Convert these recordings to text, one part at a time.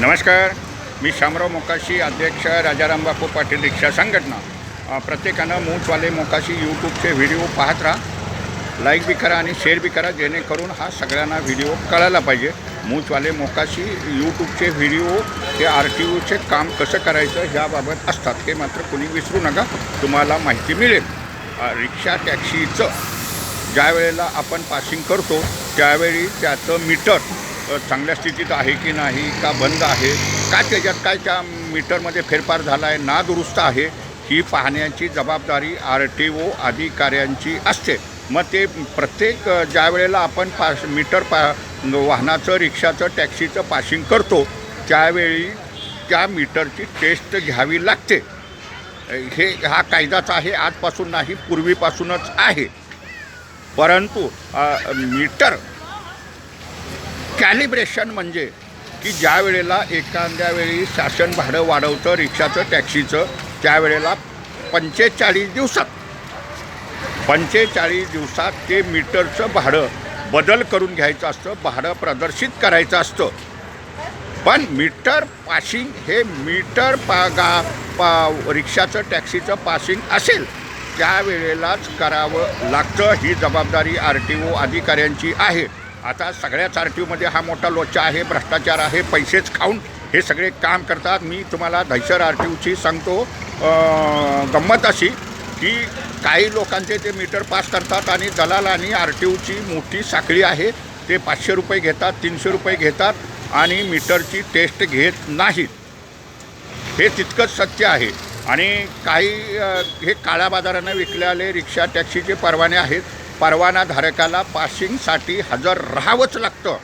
नमस्कार. मी शामराव मोकाशी अध्यक्ष राजाराम बापू पाटील रिक्षा संघटना. प्रत्येकानं मूठवाले मोकाशी यूट्यूबचे व्हिडिओ पाहत राहा. लाईक बी करा आणि शेअर बी करा जेणेकरून हा सगळ्यांना व्हिडिओ कळायला पाहिजे. मूठवाले मोकाशी यूट्यूबचे व्हिडिओ हे आर टी ओचे काम कसं करायचं ह्याबाबत असतात हे मात्र कुणी विसरू नका. तुम्हाला माहिती मिळेल. रिक्षा टॅक्सीचं ज्या वेळेला आपण पासिंग करतो त्यावेळी त्याचं मीटर चांगल्या स्थितीत आहे की नाही का बंद आहे का त्याच्यात काय त्या मीटरमध्ये फेरफार झाला आहे ना दुरुस्त आहे ही पाहण्याची जबाबदारी आर टी ओ अधिकाऱ्यांची असते. मग ते प्रत्येक ज्या वेळेला आपण पास मीटर पा वाहनाचं रिक्षाचं टॅक्सीचं पासिंग करतो त्यावेळी त्या मीटरची टेस्ट घ्यावी लागते. हे हा कायदाच आहे आजपासून नाही पूर्वीपासूनच आहे. परंतु मीटर कॅलिब्रेशन म्हणजे की ज्या वेळेला एखाद्या वेळी शासन भाडं वाढवतं रिक्षाचं टॅक्सीचं त्यावेळेला पंचेचाळीस दिवसात पंचेचाळीस दिवसात ते मीटरचं भाडं बदल करून घ्यायचं असतं भाडं प्रदर्शित करायचं असतं. पण मीटर पासिंग हे मीटर पा गा पा रिक्षाचं टॅक्सीचं पासिंग असेल त्यावेळेलाच करावं लागतं. ही जबाबदारी आर टी ओ अधिकाऱ्यांची आहे. आता सगळ्याच आर टी ओमध्ये हा मोठा लोचा आहे भ्रष्टाचार आहे पैसेच खाऊन हे सगळे काम करतात. मी तुम्हाला दहशर आर टी ओची सांगतो गंमत अशी की काही लोकांचे ते मीटर पास करतात आणि दलाल आणि आर टी ओची मोठी साखळी आहे. ते पाचशे रुपये घेतात तीनशे रुपये घेतात आणि मीटरची टेस्ट घेत नाहीत. हे तितकंच सत्य आहे. आणि काही हे काळ्या बाजारानं विकलेले रिक्षा टॅक्सीचे परवाने आहेत. परवानाधारकाला पासिंगसाठी हजर राहावंच लागतं.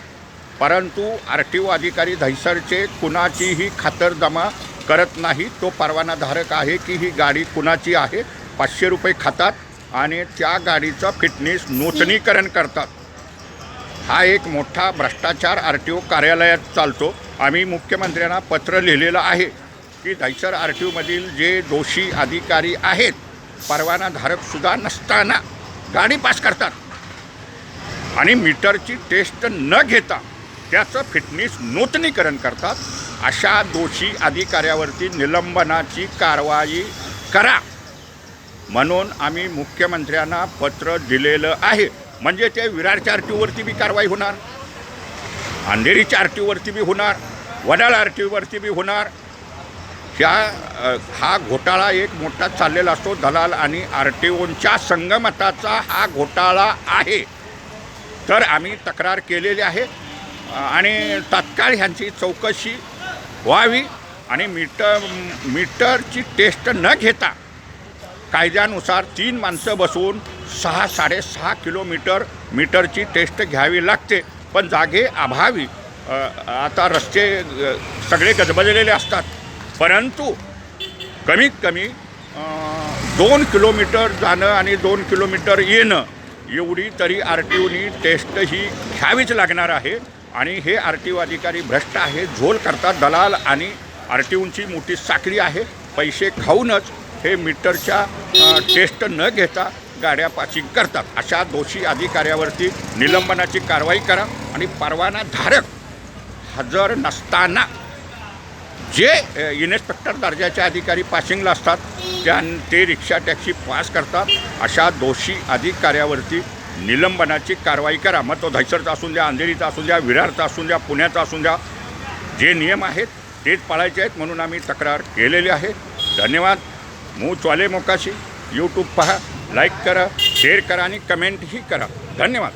परंतु आर टी ओ अधिकारी धैसरचे कुणाचीही खातरजमा करत नाही. तो परवानाधारक आहे की ही गाडी कुणाची आहे? पाचशे रुपये खातात आणि त्या गाडीचं फिटनेस नूतनीकरण करतात. हा एक मोठा भ्रष्टाचार आर टी ओ कार्यालयात चालतो. आम्ही मुख्यमंत्र्यांना पत्र लिहिलेलं आहे की धैसर आर टी ओमधील जे दोषी अधिकारी आहेत परवानाधारकसुद्धा नसताना गाडी पास करतात. आणि मीटरची टेस्ट न घेता त्याचं फिटनेस नूतनीकरण करतात अशा दोषी अधिकाऱ्यावरती निलंबनाची कारवाई करा. म्हणून आम्ही मुख्यमंत्र्यांना पत्र दिलेलं आहे. म्हणजे ते विरारच्या आर बी कारवाई होणार अंधेरीच्या आर बी होणार वडाळ आर बी होणार ह्या हा घोटाळा एक मोठा चाललेला असतो दलाल आणि आर टी ओंच्या संगमताचा हा घोटाळा आहे. तर आम्ही तक्रार केलेली आहे. आणि तात्काळ ह्यांची चौकशी व्हावी आणि मीटर मीटरची टेस्ट न घेता कायद्यानुसार तीन माणसं बसून सहा साडेसहा किलोमीटर मीटरची टेस्ट घ्यावी लागते. पण जागे अभावी आता रस्ते सगळे गजबजलेले असतात. परंतु कमीत कमी दोन किलोमीटर जाणं आणि दोन किलोमीटर येणं एवढी तरी आर टी ओनी टेस्ट ही घ्यावीच लागणार आहे. आणि हे आर टी ओ अधिकारी भ्रष्ट आहे झोल करतात दलाल आणि आर टी ओची मोठी साखळी आहे. पैसे खाऊनच हे मीटरच्या टेस्ट न घेता गाड्या पासिंग करतात. अशा दोषी अधिकाऱ्यावरती निलंबनाची कारवाई करा आणि परवानाधारक हजर नसताना जे इन्स्पेक्टर दर्जाचे अधिकारी पासिंगला असतात त्या ते रिक्षा टॅक्सी पास करतात अशा दोषी अधिकाऱ्यावरती निलंबनाची कारवाई करा. मग तो धैसरचा असून द्या अंधेरीचा असून द्या विरारचा असून द्या पुण्याचा असून द्या जे नियम आहेत तेच पाळायचे आहेत म्हणून आम्ही तक्रार केलेली आहे. धन्यवाद. मू चाले मोकाशी यूट्यूब पहा लाईक करा शेअर करा आणि कमेंटही करा. धन्यवाद.